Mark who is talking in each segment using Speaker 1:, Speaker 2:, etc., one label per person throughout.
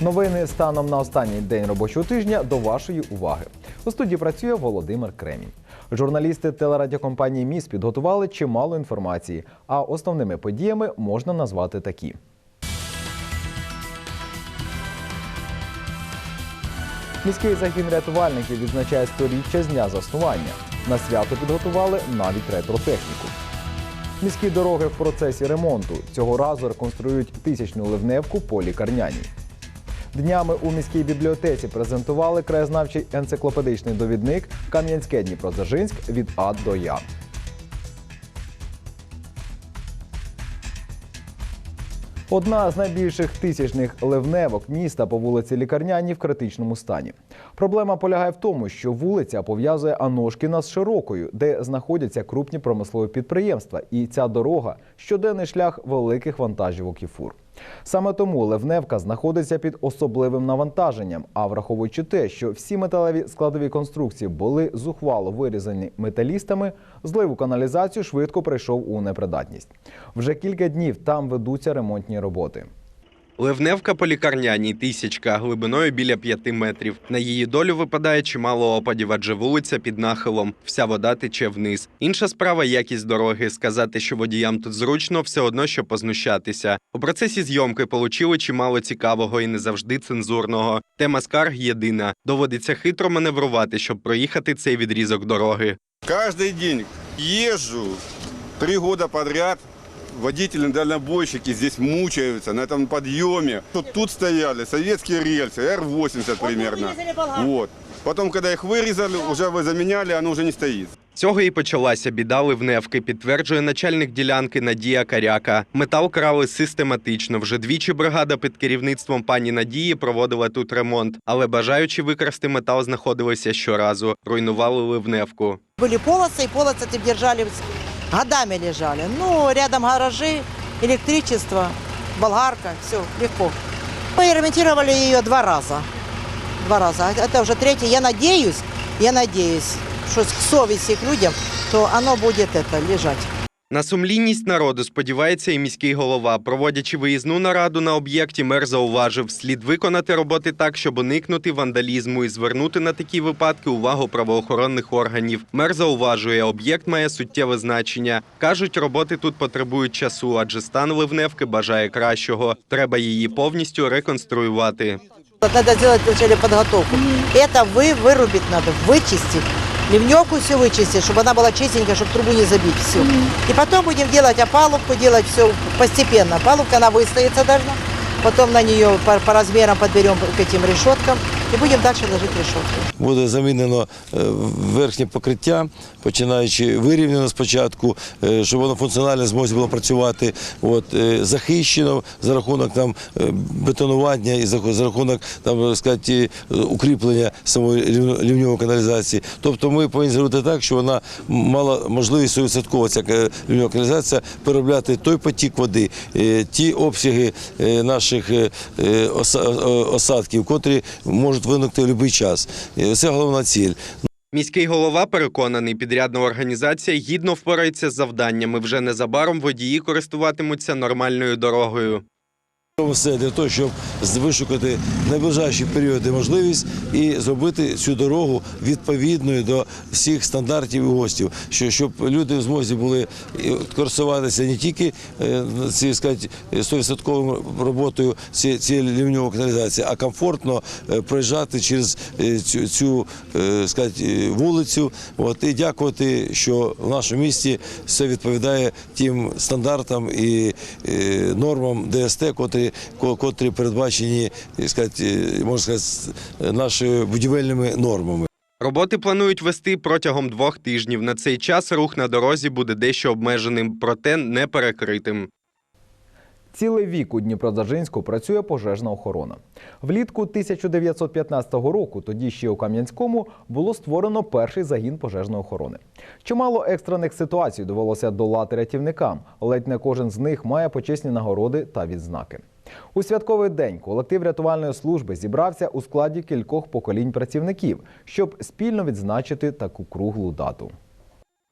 Speaker 1: Новини станом на останній день робочого тижня до вашої уваги. У студії працює Володимир Кремінь. Журналісти телерадіокомпанії Міс підготували чимало інформації, а основними подіями можна назвати такі. Міський загін рятувальників відзначає сторіччя з дня заснування. На свято підготували навіть ретротехніку. Міські дороги в процесі ремонту. Цього разу реконструюють тисячну ливневку по лікарняній. Днями у міській бібліотеці презентували краєзнавчий енциклопедичний довідник Кам'янське Дніпродзержинськ від А до Я. Одна з найбільших тисячних ливневок міста по вулиці Лікарняні в критичному стані. Проблема полягає в тому, що вулиця пов'язує Аношкіна з Широкою, де знаходяться крупні промислові підприємства, і ця дорога щоденний шлях великих вантажівок і фур. Саме тому Ливневка знаходиться під особливим навантаженням. А враховуючи те, що всі металеві складові конструкції були зухвало вирізані металістами, злив у каналізацію швидко прийшов у непридатність. Вже кілька днів там ведуться ремонтні роботи.
Speaker 2: Ливневка по лікарняній тисячка глибиною біля п'яти метрів. На її долю випадає чимало опадів, адже вулиця під нахилом. Вся вода тече вниз. Інша справа якість дороги. Сказати, що водіям тут зручно, все одно що познущатися. У процесі зйомки получили чимало цікавого і не завжди цензурного. Тема скарг єдина. Доводиться хитро маневрувати, щоб проїхати цей відрізок дороги.
Speaker 3: Каждый день езжу три года подряд. Водители-дальнобойщики здесь мучаются на этом подъеме. Тут, тут стояли советские рельсы, Р-80 примерно. Вот. Потом, когда их вырезали, уже вы заменяли, оно уже не стоит.
Speaker 2: Цього і почалася біда ливневки, підтверджує начальник ділянки Надія Каряка. Метал крали систематично. Вже двічі бригада під керівництвом пані Надії проводила тут ремонт, але бажаючи викрасти метал знаходилися щоразу. Руйнували ливневку.
Speaker 4: Были полосы, и полосы эти держали, годами лежали. Ну, рядом гаражи, электричество, болгарка, все, легко. Мы ремонтировали ее два раза. Два раза. Это уже третий. Я надеюсь, я надеюсь, что к совести к людям, то оно будет это лежать.
Speaker 2: На сумлінність народу сподівається і міський голова. Проводячи виїзну нараду на об'єкті, мер зауважив, слід виконати роботи так, щоб уникнути вандалізму і звернути на такі випадки увагу правоохоронних органів. Мер зауважує, об'єкт має суттєве значення. кажуть, роботи тут потребують часу, адже стан ливневки бажає кращого. Треба її повністю реконструювати.
Speaker 4: Надо сделать вначале подготовку. Это вы вырубить надо, вычистить. Ливневку все вычистить, чтобы она была чистенькая, чтобы трубу не забить. Все. И потом будем делать опалубку, делать все постепенно. Опалубка, она выстоится должна. Потом на нее по, по размерам подберем к этим решеткам. И будем дальше ложить решетки.
Speaker 5: Буде замінено е, верхнє покриття, починаючи вирівняно спочатку, е, щоб воно функціонально змозі було працювати. От, е, захищено за рахунок там, бетонування і за рахунок там, сказати, укріплення самої лівньо- лівньової каналізації. Тобто ми повинні зробити так, щоб вона мала можливість 100% ця лівньова каналізація переробляти той потік води, ті обсяги наших оса- осадків, котрі можуть виникнути в будь-який час. Це головна ціль.
Speaker 2: Міський голова переконаний, підрядна організація гідно впорається з завданнями. Вже незабаром водії користуватимуться нормальною дорогою.
Speaker 5: Все для того, щоб вишукати в найближчі періоди можливість і зробити цю дорогу відповідною до всіх стандартів і гостів, що щоб люди в змозі були користуватися не тільки е, ці сказати, 100% роботою цієї лівньової каналізації, а комфортно е, проїжджати через е, цю, цю е, сказати, е, вулицю. От, і дякувати, що в нашому місті все відповідає тим стандартам і е, нормам ДСТ, котрі, ко- котрі передбачені сказати, е, можна сказати, нашими будівельними нормами.
Speaker 2: Роботи планують вести протягом двох тижнів. На цей час рух на дорозі буде дещо обмеженим, проте не перекритим.
Speaker 1: Цілий вік у Дніпродзержинську працює пожежна охорона. Влітку 1915 року, тоді ще у Кам'янському, було створено перший загін пожежної охорони. Чимало екстрених ситуацій довелося долати рятівникам. Ледь не кожен з них має почесні нагороди та відзнаки. У святковий день колектив рятувальної служби зібрався у складі кількох поколінь працівників, щоб спільно відзначити таку круглу дату.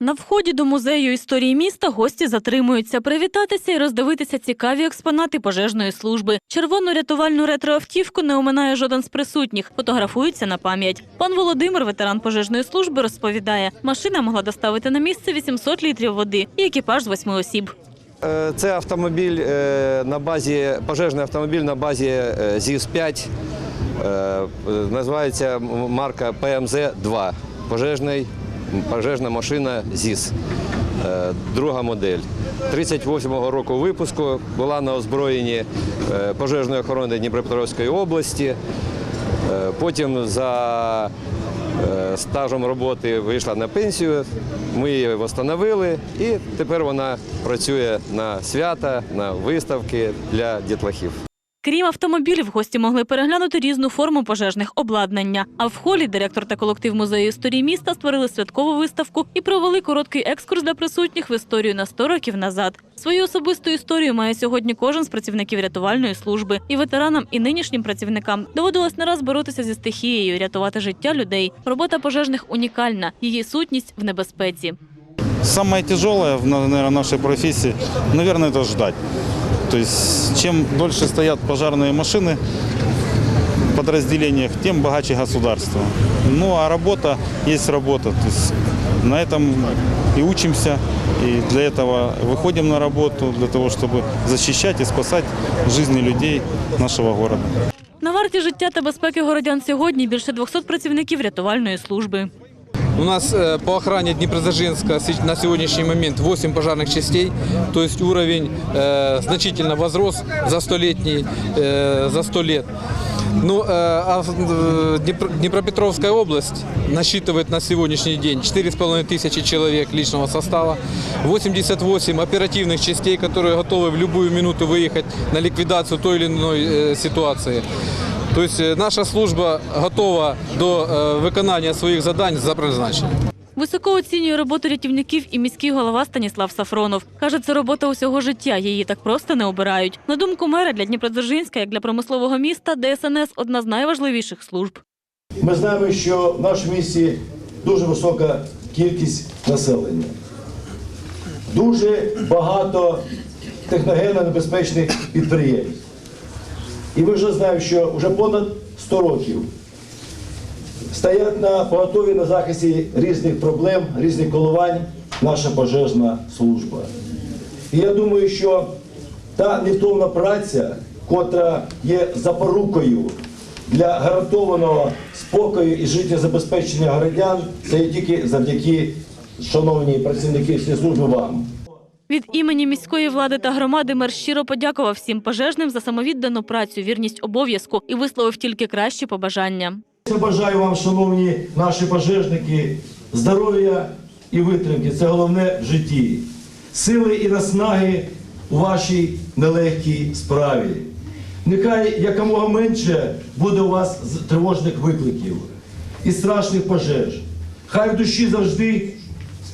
Speaker 6: На вході до музею історії міста гості затримуються привітатися і роздивитися цікаві експонати пожежної служби. Червону рятувальну ретроавтівку не оминає жоден з присутніх. Фотографуються на пам'ять. Пан Володимир, ветеран пожежної служби, розповідає, машина могла доставити на місце 800 літрів води і екіпаж з восьми осіб.
Speaker 7: Е, Це автомобіль е, на базі, пожежний автомобіль на базі е, ЗІС-5. Е, Називається марка ПМЗ-2. Пожежний, пожежна машина ЗІС. Друга модель. 38-го року випуску була на озброєнні пожежної охорони Дніпропетровської області. Потім за стажем роботи вийшла на пенсію. Ми її встановили і тепер вона працює на свята, на виставки для дітлахів.
Speaker 6: Крім автомобілів, гості могли переглянути різну форму пожежних обладнання. А в холі директор та колектив музею історії міста створили святкову виставку і провели короткий екскурс для присутніх в історію на 100 років назад. Свою особисту історію має сьогодні кожен з працівників рятувальної служби. І ветеранам, і нинішнім працівникам доводилось не раз боротися зі стихією, рятувати життя людей. Робота пожежних унікальна, її сутність в небезпеці.
Speaker 8: Самое тяжелое, в, нашей профессии, наверное, это ждать. То есть, чем дольше стоят пожарные машины в подразделениях, тем богаче государство. Ну, а работа есть работа. То есть, на этом и учимся, и для этого выходим на работу, для того, чтобы защищать и спасать жизни людей нашего города.
Speaker 6: На варті життя та безпеки городян сьогодні більше 200 працівників рятувальної служби.
Speaker 9: У нас э, по охране Днепродзержинска се- на сегодняшний момент 8 пожарных частей, то есть уровень э, значительно возрос за столетний, э, за 100 лет. Ну, э, а э, Днепр- Днепропетровская область насчитывает на сегодняшний день 4,5 тысячи человек личного состава, 88 оперативных частей, которые готовы в любую минуту выехать на ликвидацию той или иной э, ситуации. То есть э, наша служба готова до э, виконання своїх завдань за призначенням.
Speaker 6: Високо оцінює роботу рятівників і міський голова Станіслав Сафронов. Каже, це робота усього життя. Її так просто не обирають. На думку мера, для Дніпродзержинська, як для промислового міста, ДСНС одна з найважливіших служб.
Speaker 10: Ми знаємо, що в нашому місті дуже висока кількість населення. Дуже багато техногенно небезпечних підприємств. І ми вже знаємо, що вже понад 100 років стоять на поготові на захисті різних проблем, різних коливань наша пожежна служба. І я думаю, що та невтомна праця, котра є запорукою для гарантованого спокою і життєзабезпечення городян, це є тільки завдяки, шановні працівники всієї служби вам.
Speaker 6: Від імені міської влади та громади мер щиро подякував всім пожежним за самовіддану працю, вірність обов'язку і висловив тільки кращі побажання.
Speaker 10: Я бажаю вам, шановні наші пожежники, здоров'я і витримки. Це головне в житті. Сили і наснаги у вашій нелегкій справі. Нехай якомога менше буде у вас тривожних викликів і страшних пожеж. Хай в душі завжди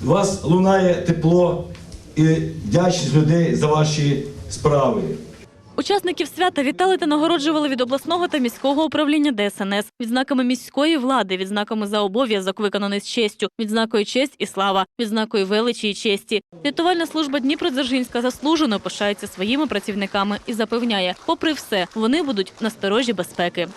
Speaker 10: вас лунає тепло і вдячність людей за ваші справи.
Speaker 6: Учасників свята вітали та нагороджували від обласного та міського управління ДСНС відзнаками міської влади, відзнаками за обов'язок, виконаний з честю, відзнакою честь і слава, відзнакою величі і честі. Рятувальна служба Дніпродзержинська заслужено пишається своїми працівниками і запевняє, попри все, вони будуть на сторожі безпеки.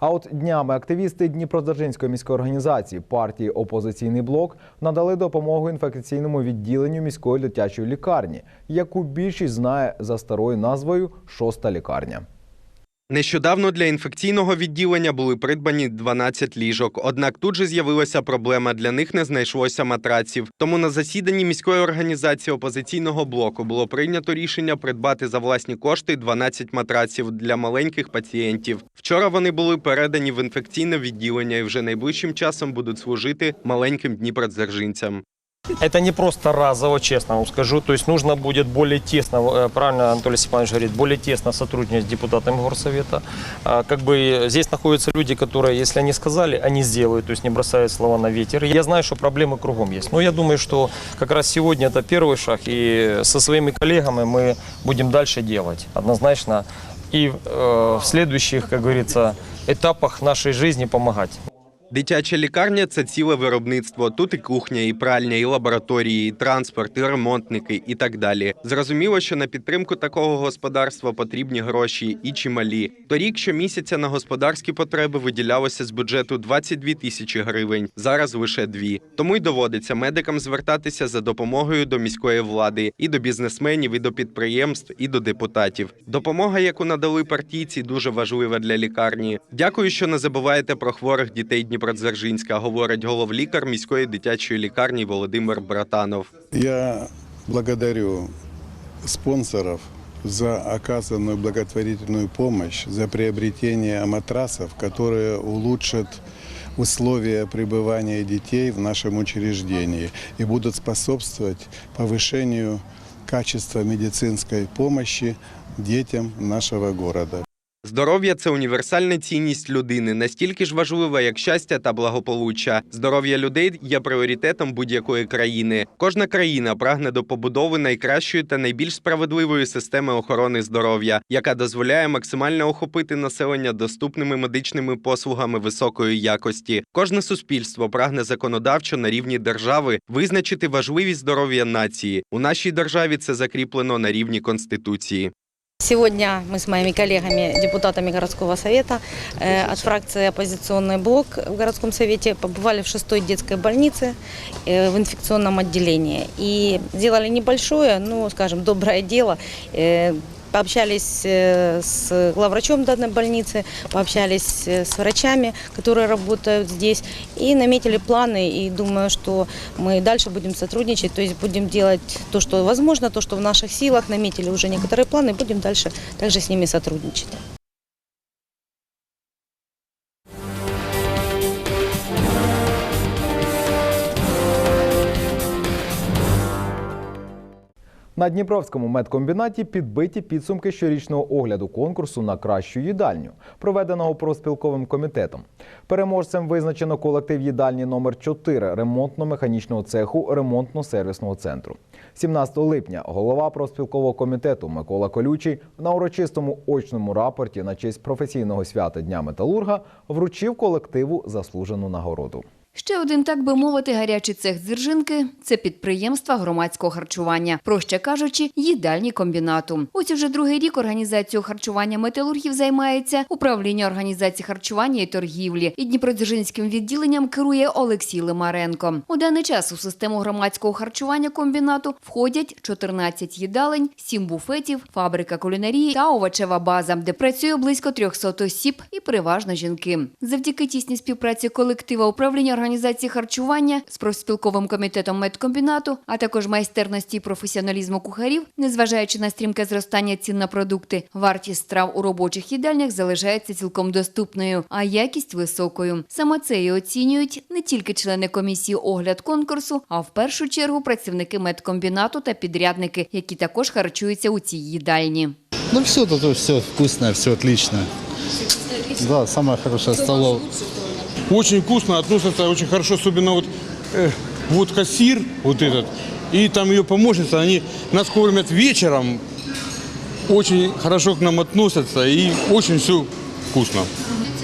Speaker 1: А от днями активісти Дніпродзержинської міської організації партії Опозиційний блок надали допомогу інфекційному відділенню міської дитячої лікарні, яку більшість знає за старою назвою Шоста лікарня.
Speaker 2: Нещодавно для інфекційного відділення були придбані 12 ліжок. Однак тут же з'явилася проблема. Для них не знайшлося матраців. Тому на засіданні міської організації опозиційного блоку було прийнято рішення придбати за власні кошти 12 матраців для маленьких пацієнтів. Вчора вони були передані в інфекційне відділення і вже найближчим часом будуть служити маленьким дніпродзержинцям.
Speaker 11: Это не просто разово, честно вам скажу. То есть нужно будет более тесно, э, правильно Анатолий Степанович говорит, более тесно сотрудничать с депутатами горсовета. А, Как бы здесь находятся люди, которые, если они сказали, они сделают, то есть не бросают слова на ветер. Я знаю, что проблемы кругом есть. Но я думаю, что как раз сегодня это первый шаг, и со своими коллегами мы будем дальше делать однозначно. И э, в следующих, как говорится, этапах нашей жизни помогать.
Speaker 2: Дитяча лікарня це ціле виробництво. Тут і кухня, і пральня, і лабораторії, і транспорт, і ремонтники, і так далі. Зрозуміло, що на підтримку такого господарства потрібні гроші і чималі. Торік щомісяця на господарські потреби виділялося з бюджету 22 тисячі гривень. Зараз лише дві. Тому й доводиться медикам звертатися за допомогою до міської влади, і до бізнесменів, і до підприємств, і до депутатів. Допомога, яку надали партійці, дуже важлива для лікарні. Дякую, що не забуваєте про хворих дітей Дніпродзержинська, говорить головлікар міської дитячої лікарні Володимир Братанов.
Speaker 12: Я благодарю спонсоров за оказанную благотворительную помощь, за приобретение матрасов, которые улучшат условия пребывания детей в нашем учреждении и будут способствовать повышению качества медицинской помощи детям нашего города.
Speaker 2: Здоров'я це універсальна цінність людини, настільки ж важлива, як щастя та благополуччя. Здоров'я людей є пріоритетом будь-якої країни. Кожна країна прагне до побудови найкращої та найбільш справедливої системи охорони здоров'я, яка дозволяє максимально охопити населення доступними медичними послугами високої якості. Кожне суспільство прагне законодавчо на рівні держави визначити важливість здоров'я нації. У нашій державі це закріплено на рівні конституції.
Speaker 13: Сегодня мы с моими коллегами, депутатами городского совета э, от фракции «Оппозиционный блок» в городском совете побывали в шестой детской больнице э, в инфекционном отделении. И сделали небольшое, ну, скажем, доброе дело. Э, Пообщались э, с главврачом данной больницы, пообщались э, с врачами, которые работают здесь, и наметили планы. И думаю, что мы дальше будем сотрудничать, то есть будем делать то, что возможно, то, что в наших силах. Наметили уже некоторые планы, будем дальше также с ними сотрудничать.
Speaker 1: На Дніпровському медкомбінаті підбиті підсумки щорічного огляду конкурсу на кращу їдальню, проведеного профспілковим комітетом. Переможцем визначено колектив їдальні номер 4 ремонтно-механічного цеху ремонтно-сервісного центру. 17 липня голова профспілкового комітету Микола Колючий на урочистому очному рапорті на честь професійного свята Дня металурга вручив колективу заслужену нагороду.
Speaker 14: Ще один, так би мовити, гарячий цех дзержинки – це підприємства громадського харчування, проще кажучи, їдальні комбінату. Ось уже другий рік організацією харчування металургів займається управління організації харчування і торгівлі. І Дніпродзержинським відділенням керує Олексій Лимаренко. У даний час у систему громадського харчування комбінату входять 14 їдалень, 7 буфетів, фабрика кулінарії та овочева база, де працює близько 300 осіб і переважно жінки. Завдяки тісній співпраці колектива управління організації харчування з профспілковим комітетом медкомбінату, а також майстерності і професіоналізму кухарів, незважаючи на стрімке зростання цін на продукти, вартість страв у робочих їдальнях залишається цілком доступною, а якість високою. Саме це і оцінюють не тільки члени комісії огляд конкурсу, а в першу чергу працівники медкомбінату та підрядники, які також харчуються у цій їдальні.
Speaker 15: Ну все тут все вкусное, все отлично. Да, самая хорошая столовая.
Speaker 8: Очень вкусно относятся, очень хорошо, особенно вот, э, вот кассир, вот этот, и там ее помощница, они нас кормят вечером, очень хорошо к нам относятся и очень все вкусно.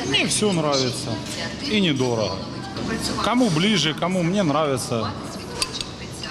Speaker 15: Мне все нравится и недорого. Кому ближе, кому мне нравится,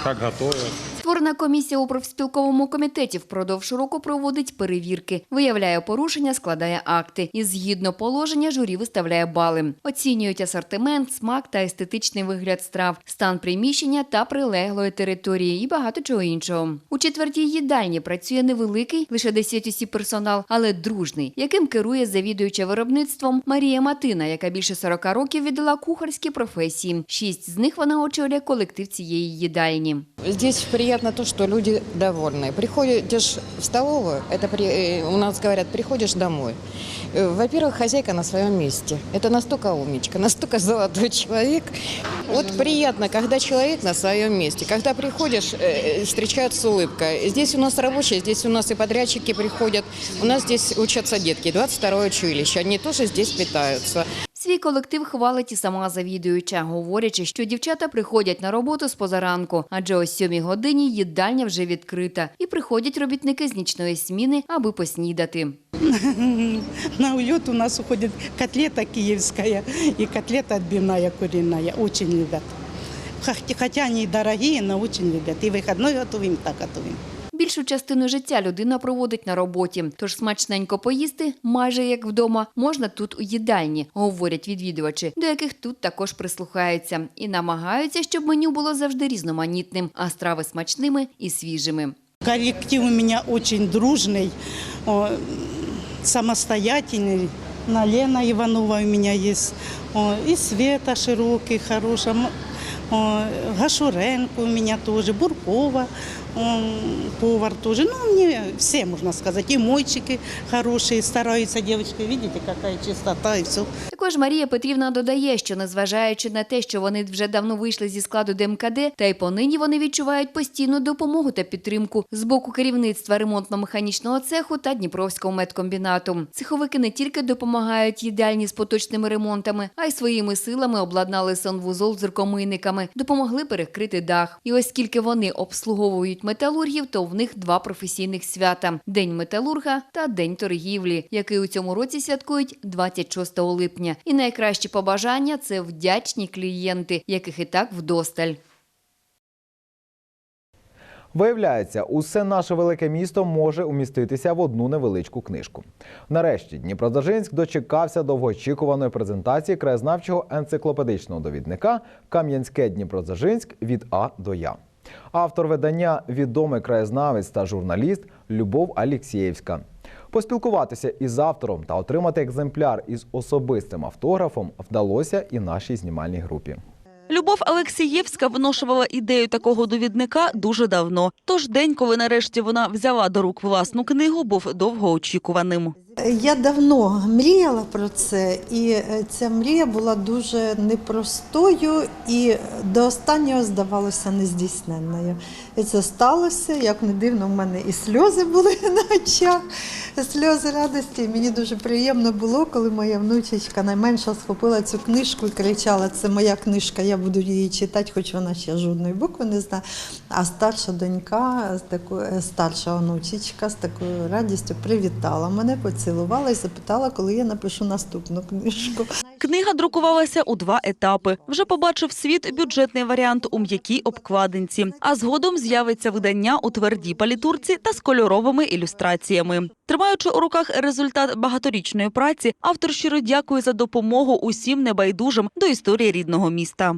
Speaker 15: как готовят.
Speaker 14: Створена комісія у профспілковому комітеті впродовж року проводить перевірки, виявляє порушення, складає акти. І згідно положення журі виставляє бали. Оцінюють асортимент, смак та естетичний вигляд страв, стан приміщення та прилеглої території і багато чого іншого. У четвертій їдальні працює невеликий, лише 10 осіб персонал, але дружний, яким керує завідуюча виробництвом Марія Матина, яка більше 40 років віддала кухарські професії. Шість з них вона очолює колектив цієї їдальні.
Speaker 13: Здесь приятно
Speaker 16: то, что люди довольны. Приходишь в столовую, это при- э, у нас говорят, приходишь домой. Э, Во-первых, хозяйка на своем месте. Это настолько умничка, настолько золотой человек. Вот приятно, когда человек на своем месте. Когда приходишь, э, встречают с улыбкой. Здесь у нас рабочие, здесь у нас и подрядчики приходят. У нас здесь учатся детки, 22 училище. Они тоже здесь питаются.
Speaker 14: Свій колектив хвалить і сама завідуюча, говорячи, що дівчата приходять на роботу з позаранку, адже о сьомій годині їдальня вже відкрита, і приходять робітники з нічної сміни, аби поснідати.
Speaker 17: На улет у нас уходит котлета киевская и котлета отбивная куриная. Очень любят. Хот- Хотя они и дорогие, но очень любят. И выходной готовим, так готовим.
Speaker 14: Більшу частину життя людина проводить на роботі, тож смачненько поїсти, майже як вдома, можна тут у їдальні, говорять відвідувачі, до яких тут також прислухаються, і намагаються, щоб меню було завжди різноманітним, а страви смачними і свіжими.
Speaker 17: Коллектив у дружный, о, самостоятельный. На Лена Иванова у есть, о, и Света Широкий, о, Гашуренко у меня тоже, Буркова, повар тоже. Ну, мне все, можно сказать, и мойчики хорошие, стараются девочки, видите, какая чистота и все.
Speaker 14: Також Марія Петрівна додає, що незважаючи на те, що вони вже давно вийшли зі складу ДМКД, та й понині вони відчувають постійну допомогу та підтримку з боку керівництва ремонтно-механічного цеху та Дніпровського медкомбінату. Цеховики не тільки допомагають їдальні з поточними ремонтами, а й своїми силами обладнали санвузол з рукомийниками, допомогли перекрити дах. І оскільки вони обслуговують металургів, то в них два професійних свята: День металурга та День торгівлі, який у цьому році святкують 26 липня. І найкращі побажання це вдячні клієнти, яких і так вдосталь.
Speaker 1: Виявляється, усе наше велике місто може уміститися в одну невеличку книжку. Нарешті Дніпродзержинськ дочекався довгоочікуваної презентації краєзнавчого енциклопедичного довідника Кам'янське Дніпродзержинськ від А до Я. Автор видання відомий краєзнавець та журналіст Любов Алєксєєвська. Поспілкуватися із автором та отримати екземпляр із особистим автографом вдалося і нашій знімальній групі.
Speaker 18: Любов Алексієвська виношувала ідею такого довідника дуже давно. Тож день, коли нарешті вона взяла до рук власну книгу, був довгоочікуваним.
Speaker 19: Я давно мріяла про це, і е, ця мрія була дуже непростою і до останнього здавалося нездійсненною. І це сталося, як не дивно, в мене і сльози були на очах, сльози радості. Мені дуже приємно було, коли моя внучечка найменша схопила цю книжку і кричала: це моя книжка, я буду її читати, хоч вона ще жодної букви не знає. А старша донька, з такою, старша онучечка з такою радістю привітала мене, поцілувала і запитала, коли я напишу наступну книжку.
Speaker 18: Книга друкувалася у два етапи. Вже побачив світ бюджетний варіант у м'якій обкладинці, а згодом з'явиться видання у твердій палітурці та з кольоровими ілюстраціями. Тримаючи у руках результат багаторічної праці, автор щиро дякує за допомогу усім небайдужим до історії рідного міста.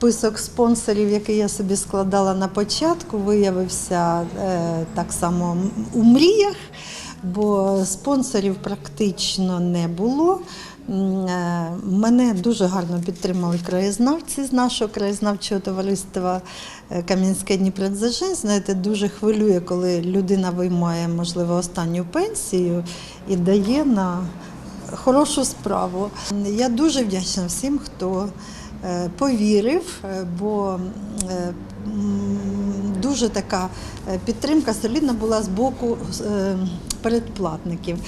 Speaker 19: Список спонсорів, який я собі складала на початку, виявився е, так само у мріях, бо спонсорів практично не було. Е, Мене дуже гарно підтримали краєзнавці з нашого краєзнавчого товариства е, Кам'янське Дніпродзержинськ. Знаєте, дуже хвилює, коли людина виймає, можливо, останню пенсію і дає на хорошу справу. Я дуже вдячна всім, хто е, повірив, бо дуже така підтримка солідна була з боку передплатників.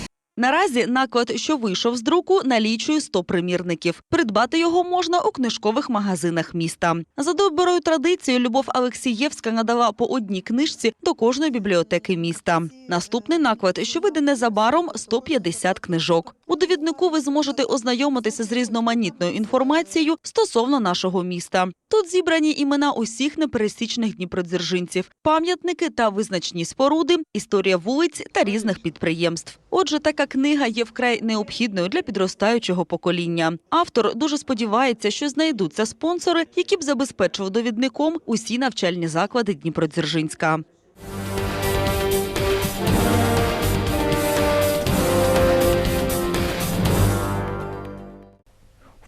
Speaker 18: Наразі наклад, що вийшов з друку, налічує 100 примірників. Придбати його можна у книжкових магазинах міста. За доброю традицією Любов Алексієвська надала по одній книжці до кожної бібліотеки міста. Наступний наклад, що вийде незабаром, 150 книжок. У довіднику ви зможете ознайомитися з різноманітною інформацією стосовно нашого міста. Тут зібрані імена усіх непересічних дніпродзержинців, пам'ятники та визначні споруди, історія вулиць та різних підприємств. Отже, така книга є вкрай необхідною для підростаючого покоління. Автор дуже сподівається, що знайдуться спонсори, які б забезпечили довідником усі навчальні заклади Дніпродзержинська.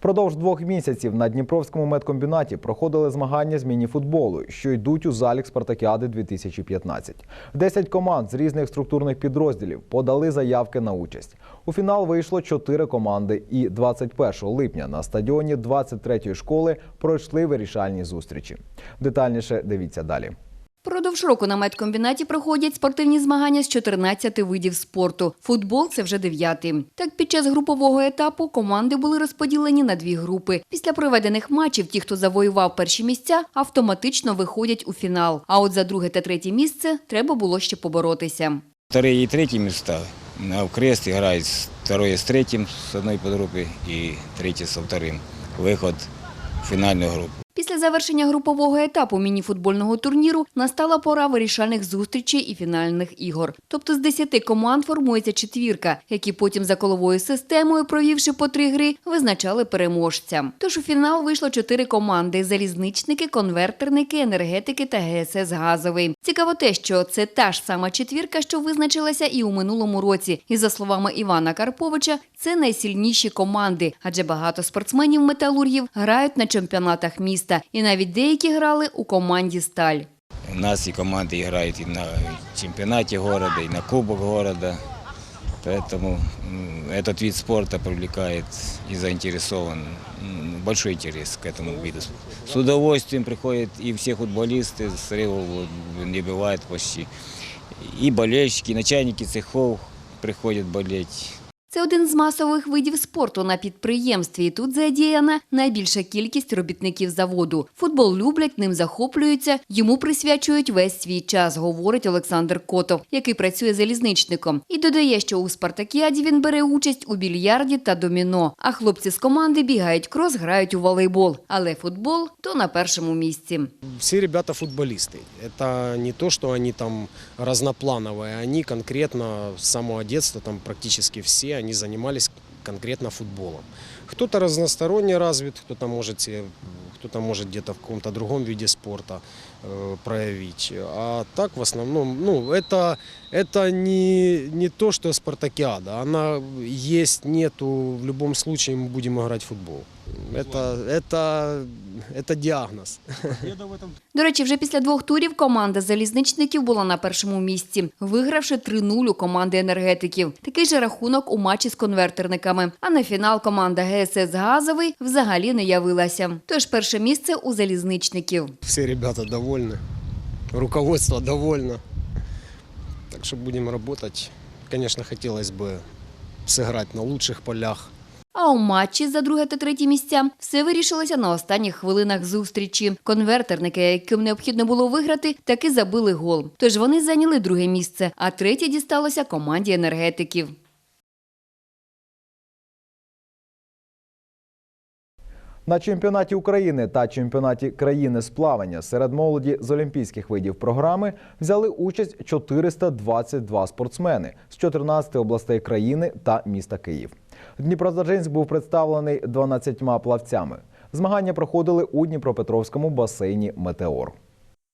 Speaker 1: Впродовж двох місяців на Дніпровському медкомбінаті проходили змагання з мініфутболу, що йдуть у залік Спартакіади 2015. Десять команд з різних структурних підрозділів подали заявки на участь. У фінал вийшло чотири команди, і 21 липня на стадіоні 23-ї школи пройшли вирішальні зустрічі. Детальніше дивіться далі.
Speaker 14: Продовж року на медкомбінаті проходять спортивні змагання з 14 видів спорту. Футбол це вже дев'ятий. Так, під час групового етапу команди були розподілені на дві групи. Після проведених матчів ті, хто завоював перші місця, автоматично виходять у фінал. А от за друге та третє місце треба було ще поборотися.
Speaker 20: Вторые и третьи места на в крест играет второе с третьим с одной подгруппы и третье со вторым. Выход в финальную группу.
Speaker 14: Після завершення групового етапу мініфутбольного турніру настала пора вирішальних зустрічей і фінальних ігор. Тобто з 10 команд формується четвірка, які потім за коловою системою, провівши по три гри, визначали переможця. Тож у фінал вийшло чотири команди: залізничники, конвертерники, енергетики та ГСС Газовий. Цікаво те, що це та ж сама четвірка, що визначилася і у минулому році. І за словами Івана Карповича, це найсильніші команди, адже багато спортсменів-металургів грають на чемпіонатах міста, і навіть деякі грали у команді Сталь.
Speaker 20: У нас и команды играют и на чемпионате города, и на Кубок города. Поэтому м, этот вид спорта привлекает и заинтересован. м, Большой интерес к этому виду. С удовольствием приходят и все футболисты, срывов вот не бывает почти. И болельщики, и начальники цехов приходят болеть.
Speaker 14: Це один з масових видів спорту на підприємстві. І тут задіяна найбільша кількість робітників заводу. Футбол люблять, ним захоплюються, йому присвячують весь свій час, говорить Олександр Котов, який працює залізничником. І додає, що у Спартакіаді він бере участь у більярді та доміно. А хлопці з команди бігають крос, грають у волейбол. Але футбол то на першому місці.
Speaker 21: все ребята футболисты. Это не то, что они там разноплановые, они конкретно с самого детства, там практически все, они занимались конкретно футболом. Кто-то разносторонне развит, кто-то может, себе- кто-то может где-то в каком-то другом виде спорта э, проявить. А так в основном, ну, это, это не, не то, что спартакиада. Она есть, нету, в любом случае мы будем играть в футбол. Это, это, это диагноз.
Speaker 14: До речі, вже після двох турів команда залізничників була на першому місці, вигравши 3-0 у команди енергетиків. Такий же рахунок у матчі з конвертерниками. А на фінал команда ГСС Газовий взагалі не явилася. Тож перше місце у залізничників.
Speaker 21: Все ребята довольны, руководство довольно. Так что будем работать. Конечно, хотелось бы сыграть на лучших полях.
Speaker 14: А у матчі за друге та третє місця все вирішилося на останніх хвилинах зустрічі. Конвертерники, яким необхідно було виграти, таки забили гол. Тож вони зайняли друге місце, а третє дісталося команді енергетиків.
Speaker 1: На чемпіонаті України та чемпіонаті країни з плавання серед молоді з олімпійських видів програми взяли участь 422 спортсмени з 14 областей країни та міста Київ. Дніпродзержинськ був представлений 12 плавцями. Змагання проходили у Дніпропетровському басейні Метеор.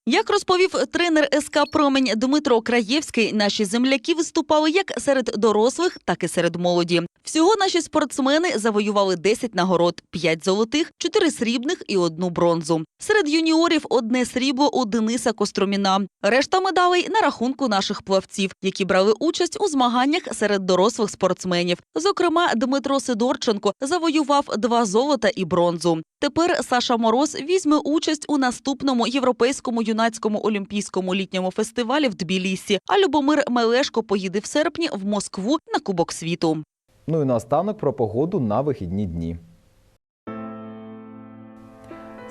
Speaker 18: Як розповів тренер СК Промень Дмитро Краєвський, наші земляки виступали як серед дорослих, так і серед молоді. Всього наші спортсмени завоювали 10 нагород: 5 золотих, 4 срібних і одну бронзу. Серед юніорів одне срібло у Дениса Костроміна. Решта медалей на рахунку наших плавців, які брали участь у змаганнях серед дорослих спортсменів. Зокрема, Дмитро Сидорченко завоював два золота і бронзу. Тепер Саша Мороз візьме участь у наступному європейському юнацькому олімпійському літньому фестивалі в Тбілісі. А Любомир Мелешко поїде в серпні в Москву на Кубок світу.
Speaker 1: Ну і наостанок про погоду на вихідні дні.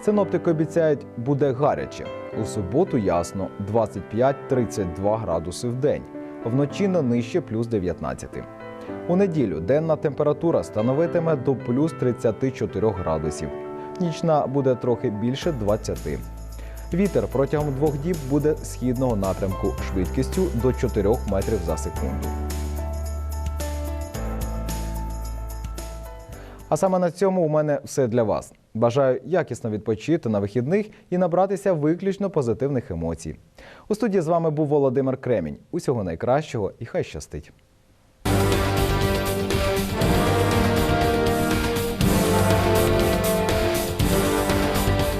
Speaker 1: Синоптики обіцяють, буде гаряче. У суботу ясно 25-32 градуси в день. Вночі не нижче плюс 19. У неділю денна температура становитиме до плюс 34 градусів. Нічна буде трохи більше 20. Вітер протягом двох діб буде східного напрямку швидкістю до 4 метрів за секунду. А саме на цьому у мене все для вас. Бажаю якісно відпочити на вихідних і набратися виключно позитивних емоцій. У студії з вами був Володимир Кремінь. Усього найкращого і хай щастить!